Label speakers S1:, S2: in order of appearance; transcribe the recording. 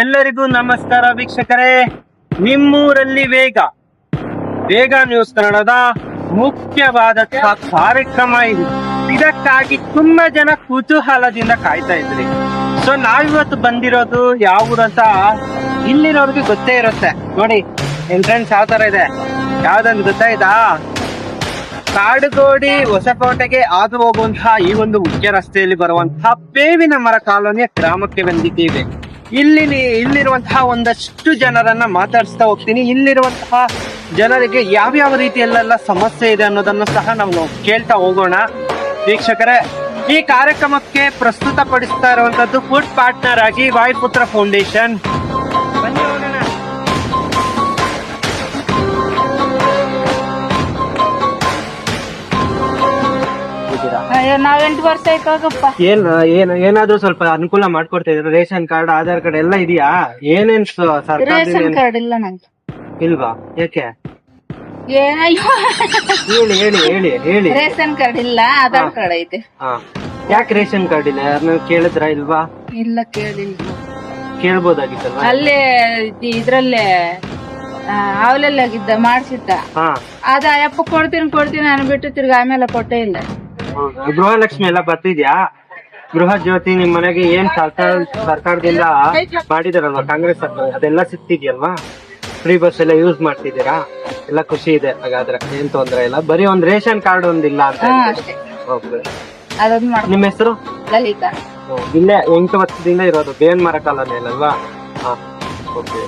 S1: ಎಲ್ಲರಿಗೂ ನಮಸ್ಕಾರ ವೀಕ್ಷಕರೇ. ನಿಮ್ಮೂರಲ್ಲಿ ವೇಗ. ವೇಗ ನ್ಯೂಸ್ ಕನ್ನಡದ ಮುಖ್ಯವಾದ ಕಾರ್ಯಕ್ರಮ ಇದು. ಇದಕ್ಕಾಗಿ ತುಂಬಾ ಜನ ಕುತೂಹಲದಿಂದ ಕಾಯ್ತಾ ಇದ್ರಿ. ಸೊ ನಾವಿವತ್ತು ಬಂದಿರೋದು ಯಾವುದಂತ ಇಲ್ಲಿರೋರ್ಗೆ ಗೊತ್ತೇ ಇರುತ್ತೆ. ನೋಡಿ ಎಂಟ್ರೆನ್ಸ್ ಯಾವ ತರ ಇದೆ? ಯಾವ್ದಂತ ಗೊತ್ತಾಯ್ತಾ ಕಾಡುಗೋಡಿ ಹೊಸಕೋಟೆಗೆ ಹಾದು ಹೋಗುವಂತಹ ಈ ಒಂದು ಮುಖ್ಯ ರಸ್ತೆಯಲ್ಲಿ ಬರುವಂತಹ ಬೇವಿನ ಮರ ಕಾಲೋನಿಯ ಗ್ರಾಮಕ್ಕೆ ಬಂದಿದ್ದೇವೆ. ಇಲ್ಲಿ ಇಲ್ಲಿರುವಂತಹ ಒಂದಷ್ಟು ಜನರನ್ನ ಮಾತಾಡಿಸ್ತಾ ಹೋಗ್ತೀನಿ. ಇಲ್ಲಿರುವಂತಹ ಜನರಿಗೆ ಯಾವ್ಯಾವ ರೀತಿಯಲ್ಲೆಲ್ಲ ಸಮಸ್ಯೆ ಇದೆ ಅನ್ನೋದನ್ನ ಸಹ ನಾವು ಕೇಳ್ತಾ ಹೋಗೋಣ. ವೀಕ್ಷಕರೇ, ಈ ಕಾರ್ಯಕ್ರಮಕ್ಕೆ ಪ್ರಸ್ತುತ ಪಡಿಸ್ತಾ ಇರುವಂತದ್ದು ಫುಡ್ ಪಾರ್ಟ್ನರ್ ಆಗಿ ವಾಯುಪುತ್ರ ಫೌಂಡೇಶನ್
S2: ಅಯ್ಯೋ ನಾವ್ ಎಂಟು ವರ್ಷ ಆಯ್ತು ಹೋಗಪ್ಪ
S1: ಏನ್ ಏನ್ ಏನಾದ್ರೂ ಸ್ವಲ್ಪ ಅನುಕೂಲ ಮಾಡ್ಕೊಡ್ತಾ ಇದ್ರು ರೇಷನ್ ಕಾರ್ಡ್ ಆಧಾರ್ ಕಾರ್ಡ್ ಎಲ್ಲ ಇದೆಯಾ? ಏನೇನ್ ಸ-
S2: ರೇಷನ್ ಕಾರ್ಡ್ ಇಲ್ಲ ನಂಗೆ.
S1: ಇಲ್ವಾ? ಯಾಕೆ? ಹೇಳಿ ಹೇಳಿ ಹೇಳಿ ಹೇಳಿ.
S2: ರೇಷನ್ ಕಾರ್ಡ್ ಇಲ್ಲ ಆಧಾರ್ ಕಾರ್ಡ್ ಐತೆ.
S1: ಹಾ. ಯಾಕೆ ರೇಷನ್ ಕಾರ್ಡ್ ಇಲ್ಲ? ಯಾರನ್ನ ಕೇಳಿದ್ರ ಇಲ್ವಾ?
S2: ಇಲ್ಲ ಕೇಳಿಲ್ಲ.
S1: ಕೇಳ್ಬೋದಾಗಿತ್ತಲ್ವಾ?
S2: ಅಲ್ಲೇ ಇದ್- ಇದ್ರಲ್ಲೇ ಅವಲೆಲ್ಲಾಗಿದ್ದ ಮಾಡ್ಸಿದ್ದ.
S1: ಹಾ.
S2: ಅದ ಯಪ್ಪ ಕೊಡ್ತೀನಿ ಕೊಡ್ತೀನಿ ಅನ್ಬಿಟ್ಟು ತಿರ್ಗಿ ಆಮೇಲೆ ಕೊಟ್ಟೆ ಇಲ್ಲ?
S1: ಗೃಹಲಕ್ಷ್ಮಿ ಎಲ್ಲ ಬರ್ತಿದ್ಯಾ? ಗೃಹ ಜ್ಯೋತಿ ನಿಮ್ ಮನೆಗೆ ಏನ್ ಸರ್ಕಾರ ಸರ್ಕಾರದಿಂದ ಮಾಡಿದಾರಲ್ವಾ? ಕಾಂಗ್ರೆಸ್ ಸರ್ಕಾರ? ಅದೆಲ್ಲ ಸಿಗ್ತಿದ್ಯಲ್ವಾ? ಫ್ರೀ ಬಸ್ ಎಲ್ಲ ಯೂಸ್ ಮಾಡ್ತಿದ್ದೀರಾ? ಎಲ್ಲ ಖುಷಿ ಇದೆ ಹಾಗಾದ್ರೆ. ಏನ್ ತೊಂದ್ರೆ ಇಲ್ಲ. ಬರೀ ಒಂದ್ ರೇಷನ್ ಕಾರ್ಡ್ ಒಂದಿಲ್ಲ ಅಂತ
S2: ಮಾಡ್
S1: ನಿಮ್ಮ ಹೆಸರು? ಇಲ್ಲೇ ಎಂಟು ವರ್ಷದಿಂದ ಇರೋದು. ಬೇನ್ ಮರ ಕಾಲೋನಿ ಅಲ್ವಾ ಹಾ ಓಕೆ